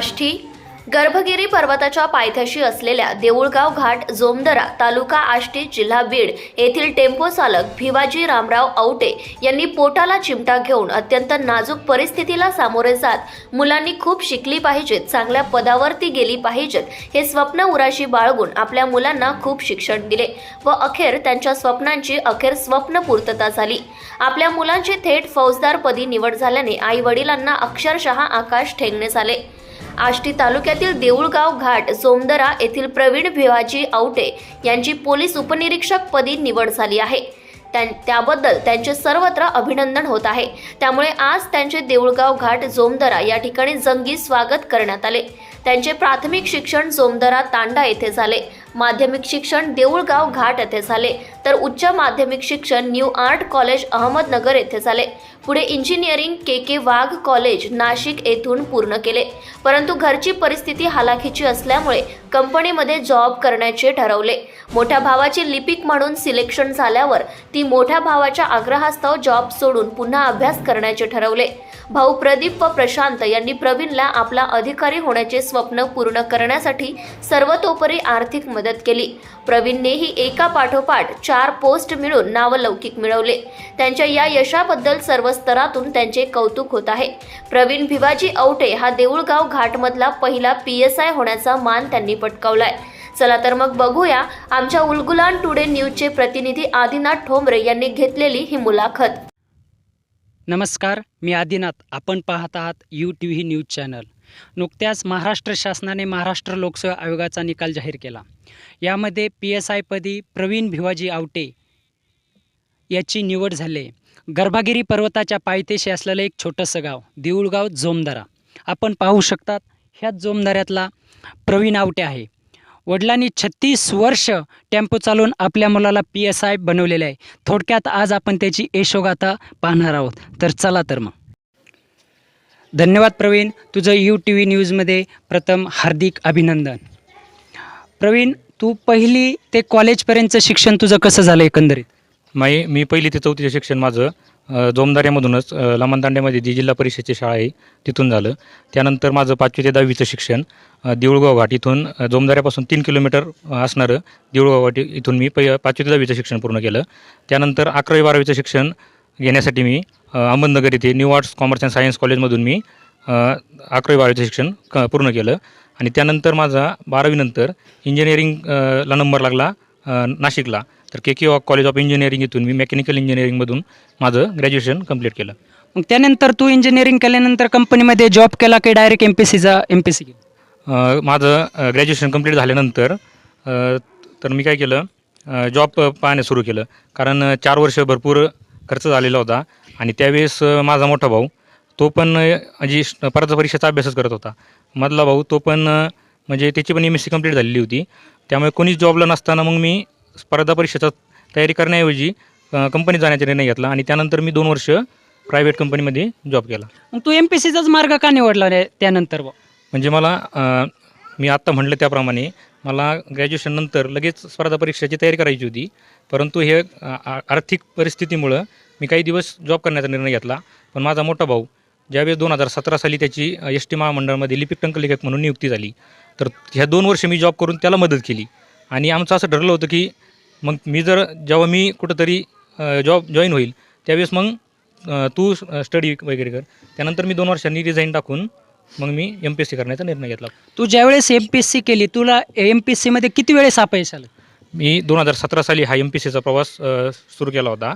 आष्टी गर्भगिरी पर्वताच्या पायथ्याशी असलेल्या देऊळगाव घाट जोमदरा तालुका आष्टी जिल्हा बीड येथील टेम्पो चालक भिवाजी रामराव औटे यांनी पोटाला चिमटा घेऊन अत्यंत नाजूक परिस्थितीला सामोरे जात मुलांनी खूप शिकली पाहिजेत चांगल्या पदावरती गेली पाहिजेत हे स्वप्न उराशी बाळगून आपल्या मुलांना खूप शिक्षण दिले व अखेर त्यांच्या स्वप्नांची अखेर स्वप्न पूर्तता झाली. आपल्या मुलांची थेट फौजदारपदी निवड झाल्याने आई वडिलांना अक्षरशः आकाश ठेंगणे झाले. आष्टी तालुक्यातील देऊळगाव घाट सोमदरा येथील प्रवीण भिवाजी आवटे यांची पोलीस उपनिरीक्षक पदी निवड झाली आहे. त्यां- त्याबद्दल त्यांचे सर्वत्र अभिनंदन होत आहे. त्यामुळे आज त्यांचे देऊळगाव घाट जोमदरा या ठिकाणी जंगी स्वागत करण्यात आले. त्यांचे प्राथमिक शिक्षण जोमदरा तांडा येथे झाले. माध्यमिक शिक्षण देऊळगाव घाट येथे झाले. तर उच्च माध्यमिक शिक्षण न्यू आर्ट कॉलेज अहमदनगर येथे झाले. पुढे engineering K K Wagh college Nashik येथून पूर्ण केले. परंतु घरची परिस्थिती हालाखीची असल्यामुळे कंपनीमध्ये जॉब करण्याचे ठरवले. मोठ्या भावाची लिपिक म्हणून सिलेक्शन झाल्यावर ती मोठ्या भावाच्या आग्रहास्तव जॉब सोडून पुन्हा अभ्यास करण्याचे ठरवले. भाऊ प्रदीप व प्रशांत यांनी प्रवीणला आपला अधिकारी होण्याचे स्वप्न पूर्ण करण्यासाठी सर्वतोपरी आर्थिक मदत केली. प्रवीणनेही एका पाठोपाठ चार पोस्ट मिळून नावलौकिक मिळवले. त्यांच्या या यशाबद्दल सर्व स्तरातून त्यांचे कौतुक होत आहे. प्रवीण भिवाजी औटे हा देऊळगाव घाटमधला पहिला पी एस आय होण्याचा मान त्यांनी पटकावलाय. चला तर मग बघूया आमच्या उलगुलान टुडे न्यूजचे प्रतिनिधी आदिनाथ ठोंबरे यांनी घेतलेली ही मुलाखत. नमस्कार मी आदिनाथ. आपण पाहत आहात U T V news channel नुकत्याच महाराष्ट्र शासनाने महाराष्ट्र लोकसेवा आयोगाचा निकाल जाहीर केला. यामध्ये पी एस आयपदी प्रवीण भिवाजी आवटे याची निवड झाली. गर्भागिरी पर्वताच्या पायथ्याशी असलेलं एक छोटंसं गाव देऊळगाव जोमदारा. आपण पाहू शकतात ह्याच जोमदाऱ्यातला प्रवीण आवटे आहे. वडिलांनी छत्तीस वर्ष टेम्पो चालवून आपल्या मुलाला पी एस आय बनवलेले आहे. थोडक्यात आज आपण त्याची यशोगाथा पाहणार आहोत. तर चला तर मग. धन्यवाद प्रवीण. तुझं यू टी व्ही न्यूजमध्ये प्रथम हार्दिक अभिनंदन. प्रवीण तू पहिली ते कॉलेजपर्यंतचं शिक्षण तुझं कसं झालं एकंदरीत? मी मी पहिली ते चौथीचं शिक्षण माझं जोमदाऱ्यामधूनच अ, लमणतांड्यामध्ये जी जिल्हा परिषदेची शाळा आहे तिथून झालं. त्यानंतर माझं पाचवी ते दहावीचं शिक्षण देऊळगाव घाट इथून जोमदाऱ्यापासून तीन किलोमीटर असणारं देऊळगाव घाट इथून मी पै पाचवी ते दहावीचं शिक्षण पूर्ण केलं. त्यानंतर अकरावी बारावीचं शिक्षण घेण्यासाठी मी अहमदनगर येथे new arts commerce and science कॉलेजमधून मी अकरावी बारावीचं शिक्षण क पूर्ण केलं. आणि त्यानंतर माझा बारावीनंतर इंजिनिअरिंग अ, ला नंबर लागला नाशिकला. तर K K college of engineering इथून मी मेकॅनिकल इंजिनिअरिंगमधून माझं ग्रॅज्युएशन कंप्लीट केलं. मग त्यानंतर तू इंजिनिअरिंग केल्यानंतर कंपनीमध्ये जॉब केला की डायरेक्ट एम पी सीचा एम पी सी माझं ग्रॅज्युएशन कंप्लीट झाल्यानंतर तर मी काय केलं जॉब पाहणे सुरू केलं. कारण चार वर्ष भरपूर खर्च झालेला होता. आणि त्यावेळेस माझा मोठा भाऊ तो पण श- स्पर्धा परीक्षेचा अभ्यासच करत होता. मधला भाऊ तो पण म्हणजे त्याची पण एम एस सी कंप्लीट झालेली होती. त्यामुळे कोणीच जॉबला नसताना मग मी स्पर्धा परीक्षेचा तयारी करण्याऐवजी कंपनीत जाण्याचा निर्णय घेतला. आणि त्यानंतर मी दोन वर्ष प्रायव्हेट कंपनीमध्ये जॉब केला. मग तू एम पी सीचाच मार्ग का निवडला त्यानंतर? म्हणजे मला मी आत्ता म्हटलं त्याप्रमाणे मला ग्रॅज्युएशननंतर लगेच स्पर्धा परीक्षेची तयारी करायची होती. परंतु हे आ- आर्थिक परिस्थितीमुळं मी काही दिवस जॉब करण्याचा निर्णय घेतला. पण माझा मोठा भाऊ ज्यावेळेस दोन हजार सतरा साली त्याची एस टी महामंडळामध्ये लिपिक टंकलेखक म्हणून नियुक्ती झाली तर ह्या दोन वर्ष मी जॉब करून त्याला मदत केली. आणि आमचं असं ठरलं होतं की मग मी जर जेव्हा मी कुठंतरी जॉब जॉईन होईल त्यावेळेस मग तू स्टडी वगैरे कर. त्यानंतर मी दोन वर्षांनी रिझाईन टाकून मग मी एम पी एस सी करण्याचा निर्णय घेतला. तू ज्यावेळेस एम पी एस सी केली तुला एम पी एस सीमध्ये किती वेळेस अपयश आलं? मी दोन हजार सतरा साली हा एम पी सीचा प्रवास सुरू केला होता.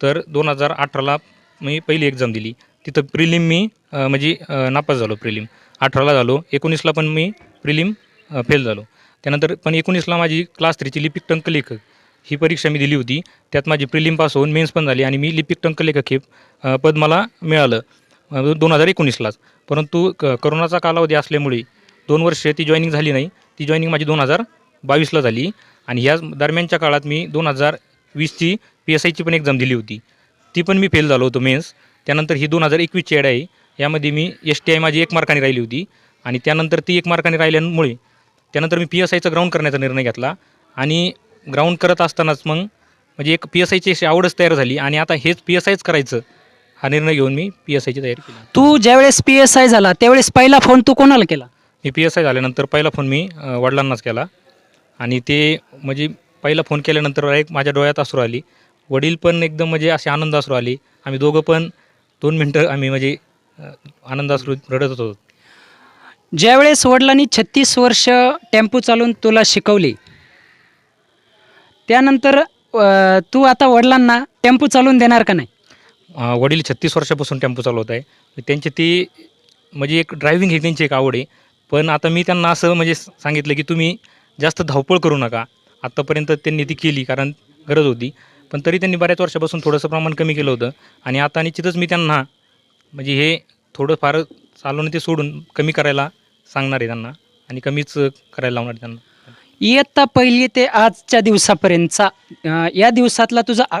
तर दोन हजार अठराला मी पहिली एक्झाम दिली. तिथं प्रिलिम मी म्हणजे नापास झालो प्रिलिम अठराला झालो. एकोणीसला पण मी प्रिलिम फेल झालो. त्यानंतर पण एकोणीसला माझी क्लास थ्रीची लिपिक टंकलेखक ही परीक्षा मी दिली होती. त्यात माझी प्रिलिम पास होऊन मेन्स पण झाली आणि मी लिपिक टंकलेखक हे अ, पद मला मिळालं. म्हणजे दोन हजार एकोणीसलाच. परंतु क करोनाचा कालावधी असल्यामुळे दोन वर्ष ती जॉईनिंग झाली नाही. ती जॉईनिंग माझी दोन हजार बावीसला झाली. आणि ह्या दरम्यानच्या काळात मी दोन हजार वीसची पी एस आयची पण एक्झाम दिली होती. ती पण मी फेल झालो होतो मेन्स त्यानंतर ही दोन हजार एकवीसची ॲड आहे. यामध्ये मी एस टी आय माझी एक मार्काने राहिली होती. आणि त्यानंतर ती एक मार्काने राहिल्यामुळे त्यानंतर मी पी एस आयचं ग्राउंड करण्याचा निर्णय घेतला. आणि ग्राउंड करत असतानाच मग म्हणजे एक पी एस आयची अशी आवडच तयार झाली. आणि आता हेच पी एस आयच करायचं. हा निर्णय घेऊन मी पी एस आयची तयारी केली. तू ज्यावेळेस पी एस आय झाला त्यावेळेस पहिला फोन तू कोणाला केला? मी पी एस आय झाल्यानंतर पहिला फोन मी अ, वडिलांनाच केला. आणि ते म्हणजे पहिला फोन केल्यानंतर एक माझ्या डोळ्यात अश्रू आली. वडील पण एकदम म्हणजे असे आनंद अश्रू आली. आम्ही दोघं पण दोन मिनटं आम्ही म्हणजे अ, आनंद अश्रू रडत होतो. ज्यावेळेस वडिलांनी छत्तीस वर्ष टेम्पो चालवून तुला शिकवली त्यानंतर अ, तू आता वडिलांना टेम्पो चालवून देणार का नाही? वडील छत्तीस वर्षापासून टेम्पो चालवत आहे. त्यांची ती म्हणजे एक ड्रायव्हिंग ही त्यांची एक आवड आहे. पण आता मी त्यांना असं म्हणजे सांगितलं की तुम्ही जास्त धावपळ करू नका. आत्तापर्यंत त्यांनी ती केली कारण गरज होती. पण तरी त्यांनी बऱ्याच वर्षापासून थोडंसं प्रमाण कमी केलं होतं. आणि आता निश्चितच मी त्यांना म्हणजे हे थोडंफार चालवणं ते सोडून कमी करायला सांगणार आहे त्यांना. आणि कमीच करायला लावणार आहे त्यांना. इयत्ता पहिली ते आजच्या दिवसापर्यंतचा या दिवसातला तुझा आ-